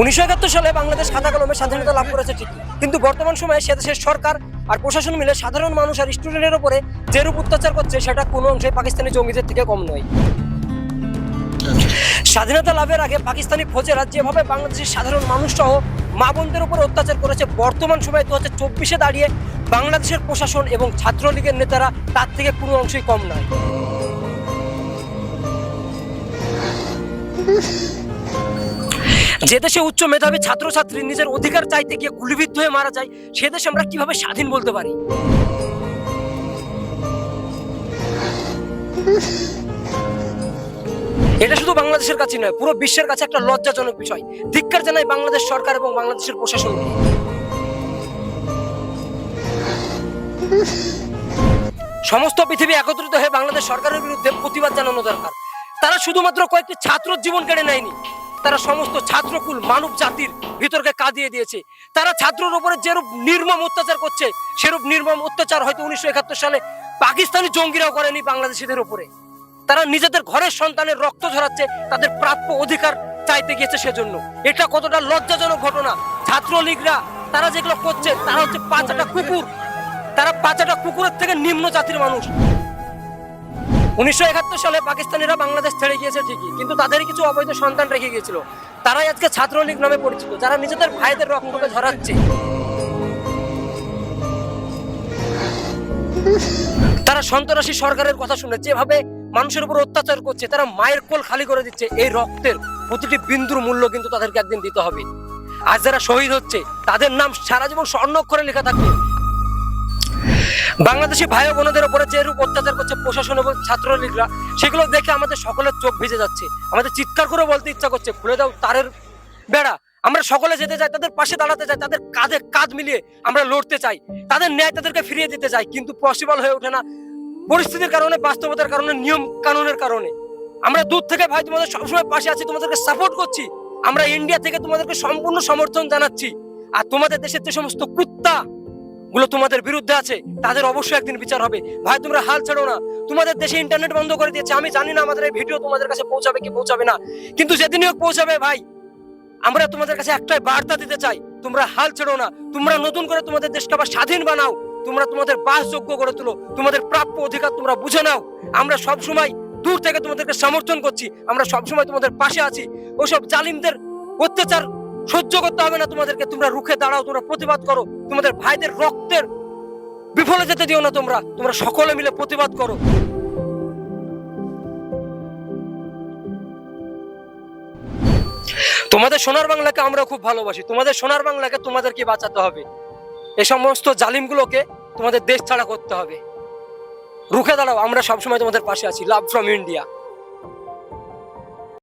উনিশশো একাত্তর সালে বাংলাদেশ খাতা কলমে স্বাধীনতা লাভ করেছে ঠিকই। কিন্তু বর্তমান সময়ে সে দেশের সরকার আর প্রশাসন মিলে সাধারণ মানুষ আর স্টুডেন্টের উপরে যেরূপ অত্যাচার করছে, সেটা কোনো অংশে পাকিস্তানি জঙ্গিদের থেকে কম নয়। স্বাধীনতা লাভের আগে পাকিস্তানি ফৌজেরা যেভাবে বাংলাদেশের সাধারণ মানুষ সহ মা বোনদের উপর অত্যাচার করেছে, বর্তমান সময়ে দু হাজার চব্বিশে দাঁড়িয়ে বাংলাদেশের প্রশাসন এবং ছাত্রলীগের নেতারা তার থেকে কোনো অংশই কম নয়। যে দেশে উচ্চ মেধাবী ছাত্রছাত্রী নিজের অধিকার চাইতে গিয়ে গুলিবিদ্ধ হয়ে মারা যায়, সে দেশে আমরা কীভাবে স্বাধীন বলতে পারি? এটা শুধু বাংলাদেশের কাছে নয়, পুরো বিশ্বের কাছে একটা লজ্জাজনক বিষয়। ধিক্কার জানাই বাংলাদেশ সরকার এবং বাংলাদেশের প্রশাসনকে সমস্ত পৃথিবী একত্রিত হয়ে বাংলাদেশ সরকারের বিরুদ্ধে প্রতিবাদ জানানো দরকার। তারা শুধুমাত্র কয়েকটি ছাত্র জীবন কেড়ে নেয়নি। তারা সমস্ত ছাত্রকুল মানব জাতির ভিতরকে কাঁদিয়ে দিয়েছে। তারা ছাত্রের উপরে যেরূপ নির্মম অত্যাচার করছে, সেরূপ নির্মম অত্যাচার হয়তো উনিশশো একাত্তর সালে পাকিস্তানি জঙ্গিরাও করেনি বাংলাদেশিদের উপরে। তারা নিজেদের ঘরের সন্তানের রক্ত ঝরাচ্ছে, তাদের প্রাপ্য অধিকার চাইতে গিয়েছে সেজন্য। এটা কতটা লজ্জাজনক ঘটনা। ছাত্রলীগরা, তারা যেগুলো করছে, তারা হচ্ছে পাঁচাটা কুকুর। তারা পাঁচাটা কুকুরের থেকে নিম্ন জাতির মানুষ। উনিশশো একাত্তর সালে পাকিস্তানিরা বাংলাদেশ ছেড়ে গিয়েছে ঠিকই, কিন্তু তাদের কিছু অবৈধ সন্তান রেখে গিয়েছিল। তারাই আজকে ছাত্রলীগ নামে পরিচিত, যারা নিজেদের ভাইদের রক্তকে ঝরাচ্ছে। তারা সন্ত্রাসী সরকারের কথা শুনে যেভাবে মানুষের উপর অত্যাচার করছে, তারা মায়ের কোল খালি করে দিচ্ছে, এই রক্তের প্রতিটি বিন্দুর মূল্য কিন্তু তাদেরকে একদিন দিতে হবে। আজ যারা শহীদ হচ্ছে, তাদের নাম সারা জীবন স্বর্ণ অক্ষরে লেখা থাকবে। বাংলাদেশি ভাই বোনদের উপরে যে রূপ অত্যাচার করছে প্রশাসন এবং ছাত্রলীগরা, সেগুলো দেখে আমাদের সকলের চোখ ভিজে যাচ্ছে। আমাদের চিৎকার করে বলতে ইচ্ছা করছে, খুলে দাও তারের বেড়া। আমরা সকলে যেতে চাই, তাদের পাশে দাঁড়াতে চাই, তাদের কাঁধে কাঁধ মিলিয়ে আমরা লড়তে চাই। তাদের ন্যায় তাদেরকে ফিরিয়ে দিতে চাই, কিন্তু পসিবল হয়ে ওঠে না পরিস্থিতির কারণে, বাস্তবতার কারণে, নিয়ম কানুনের কারণে। আমরা দূর থেকে ভাই তোমাদের সবসময় পাশে আছি, তোমাদেরকে সাপোর্ট করছি। আমরা ইন্ডিয়া থেকে তোমাদেরকে সম্পূর্ণ সমর্থন জানাচ্ছি। আর তোমাদের দেশের যে সমস্ত কুত্তা গুলো তোমাদের বিরুদ্ধে আছে, তাদের অবশ্যই একদিন বিচার হবে। ভাই, তোমরা হাল ছেড়ো না। তোমাদের দেশে ইন্টারনেট বন্ধ করে দিয়েছে। আমি জানি না আমাদের এই ভিডিও তোমাদের কাছে পৌঁছাবে কি পৌঁছাবে না। কিন্তু যেদিনই হোক পৌঁছাবে, ভাই। আমরা তোমাদের কাছে একটাই বার্তা দিতে চাই, তোমরা হাল ছেড়ো না। তোমরা নতুন করে তোমাদের দেশকে আবার স্বাধীন বানাও। তোমরা তোমাদের বাসযোগ্য করে তুলো। তোমাদের প্রাপ্য অধিকার তোমরা বুঝে নাও। আমরা সব সময় দূর থেকে তোমাদেরকে সমর্থন করছি। আমরা সব সময় তোমাদের পাশে আছি। ওসব জালিমদের অত্যাচার সহ্য করতে হবে না তোমাদেরকে। তোমরা রুখে দাঁড়াও, তোমরা প্রতিবাদ করো। তোমাদের ভাইদের রক্তের বিফলে যেতে দিও না তোমরা। তোমরা সকলে মিলে প্রতিবাদ করো। তোমাদের সোনার বাংলাকে আমরা খুব ভালোবাসি। তোমাদের সোনার বাংলাকে তোমাদেরকে বাঁচাতে হবে। এই সমস্ত জালিমগুলোকে তোমাদের দেশ ছাড়া করতে হবে। রুখে দাঁড়াও, আমরা সবসময় তোমাদের পাশে আছি। Love from India